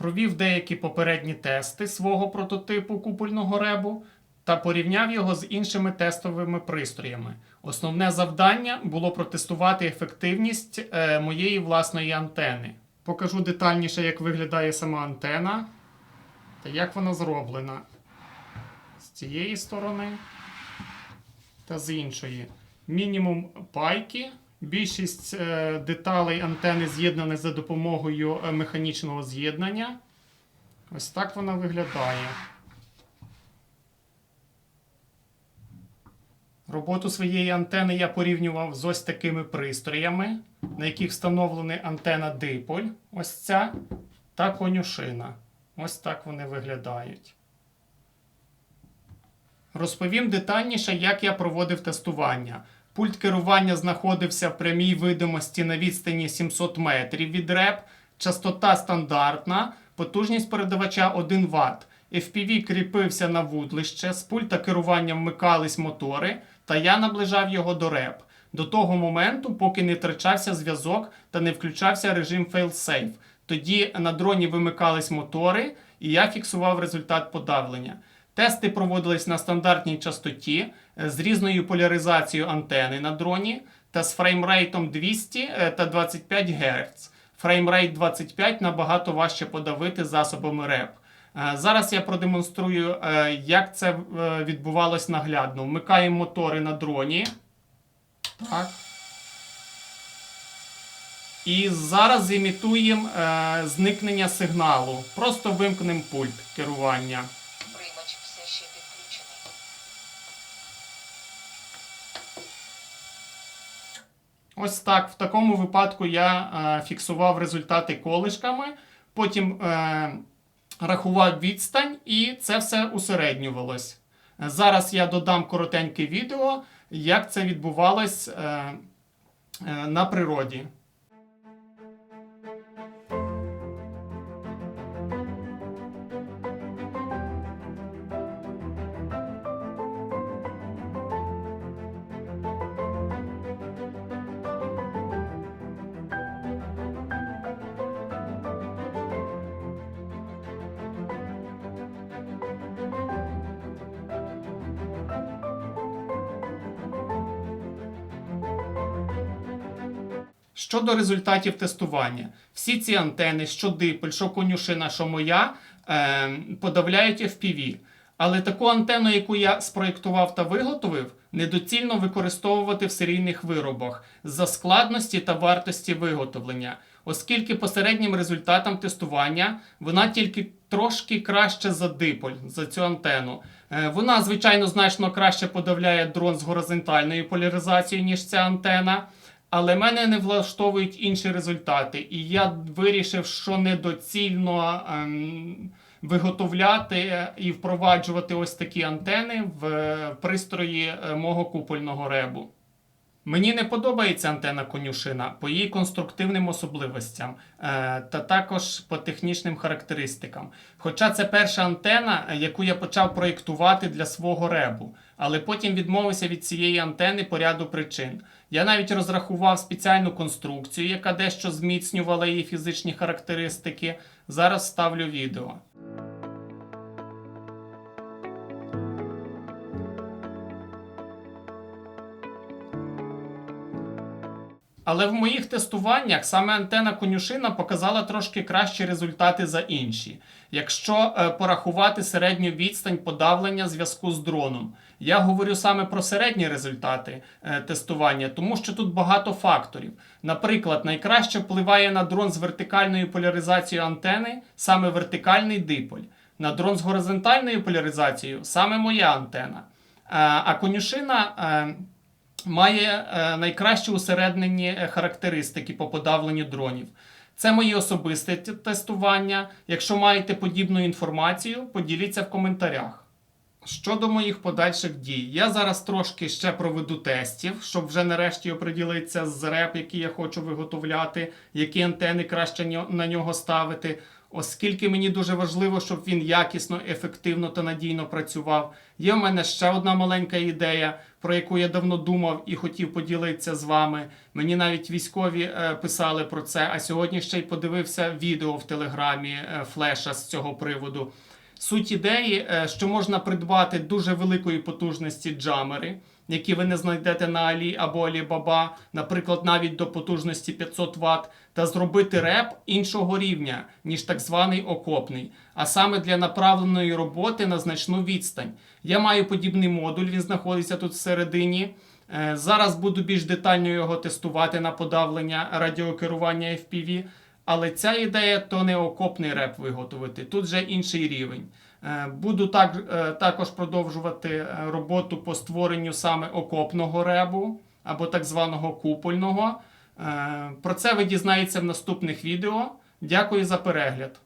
провів деякі попередні тести свого прототипу купольного ребу та порівняв його з іншими тестовими пристроями. Основне завдання було протестувати ефективність е, моєї власної антени. Покажу детальніше, як виглядає сама антена та як вона зроблена з цієї сторони та з іншої. Мінімум пайки. Більшість е, деталей антени з'єднані за допомогою е, механічного з'єднання. Ось так вона виглядає. Роботу своєї антени я порівнював з ось такими пристроями, на яких встановлена антена диполь, ось ця, та конюшина. Ось так вони виглядають. Розповім детальніше, як я проводив тестування. Пульт керування знаходився в прямій видимості на відстані 700 метрів від реп, частота стандартна, потужність передавача 1 Вт. FPV кріпився на вудлище, з пульта керування вмикались мотори, та я наближав його до реп. До того моменту, поки не втрачався зв'язок та не включався режим fail-safe. Тоді на дроні вимикались мотори, і я фіксував результат подавлення. Тести проводились на стандартній частоті е, з різною поляризацією антени на дроні та з фреймрейтом 200 е, та 25 Гц. Фреймрейт 25 набагато важче подавити засобами РЕП. Е, Зараз я продемонструю, як це відбувалось наглядно. Вмикаємо мотори на дроні. Так. І зараз зімітуємо е, зникнення сигналу. Просто вимкнемо пульт керування. Ще підключений. Ось так. В такому випадку я е, фіксував результати колишками, потім е, рахував відстань, і це все усереднювалось. Зараз я додам коротеньке відео, як це відбувалось е, е, на природі. Щодо результатів тестування, всі ці антени, що диполь, що конюшина, що моя, е, подавляють FPV. Але таку антенну, яку я спроєктував та виготовив, недоцільно використовувати в серійних виробах за складності та вартості виготовлення, оскільки по середнім результатам тестування вона тільки трошки краще за диполь, за цю антенну. Е, Вона, звичайно, значно краще подавляє дрон з горизонтальною поляризацією, ніж ця антена. Але мене не влаштовують інші результати, і я вирішив, що недоцільно ем, виготовляти і впроваджувати ось такі антени в пристрої е, мого купольного ребу. Мені не подобається антена конюшина по її конструктивним особливостям е, та також по технічним характеристикам. Хоча це перша антена, е, яку я почав проєктувати для свого ребу, але потім відмовився від цієї антени по ряду причин. Я навіть розрахував спеціальну конструкцію, яка дещо зміцнювала її фізичні характеристики. Зараз ставлю відео. Але в моїх тестуваннях саме антена конюшина показала трошки кращі результати за інші. Якщо е, порахувати середню відстань подавлення зв'язку з дроном, я говорю саме про середні результати е, тестування, тому що тут багато факторів. Наприклад, найкраще впливає на дрон з вертикальною поляризацією антени саме вертикальний диполь. На дрон з горизонтальною поляризацією саме моя антена. Е, А конюшина. е, має е, найкращі усереднені е, характеристики по подавленню дронів. Це мої особисте тестування. Якщо маєте подібну інформацію, поділіться в коментарях. Щодо моїх подальших дій, я зараз трошки ще проведу тестів, щоб вже нарешті оприділитися з реп, який я хочу виготовляти, які антени краще на нього ставити. Оскільки мені дуже важливо, щоб він якісно, ефективно та надійно працював. Є в мене ще одна маленька ідея, про яку я давно думав і хотів поділитися з вами. Мені навіть військові е, писали про це, а сьогодні ще й подивився відео в телеграмі е, флеша з цього приводу. Суть ідеї, е, що можна придбати дуже великої потужності джамери, які ви не знайдете на Алі або Алібаба, наприклад, навіть до потужності 500 Вт, та зробити реп іншого рівня, ніж так званий окопний, а саме для направленої роботи на значну відстань. Я маю подібний модуль, він знаходиться тут всередині. Е, Зараз буду більш детально його тестувати на подавлення радіокерування FPV. Але ця ідея то не окопний реп виготовити, тут вже інший рівень. Е, Буду так, е, також продовжувати е, роботу по створенню саме окопного ребу або так званого купольного. Про це ви дізнаєтеся в наступних відео. Дякую за перегляд.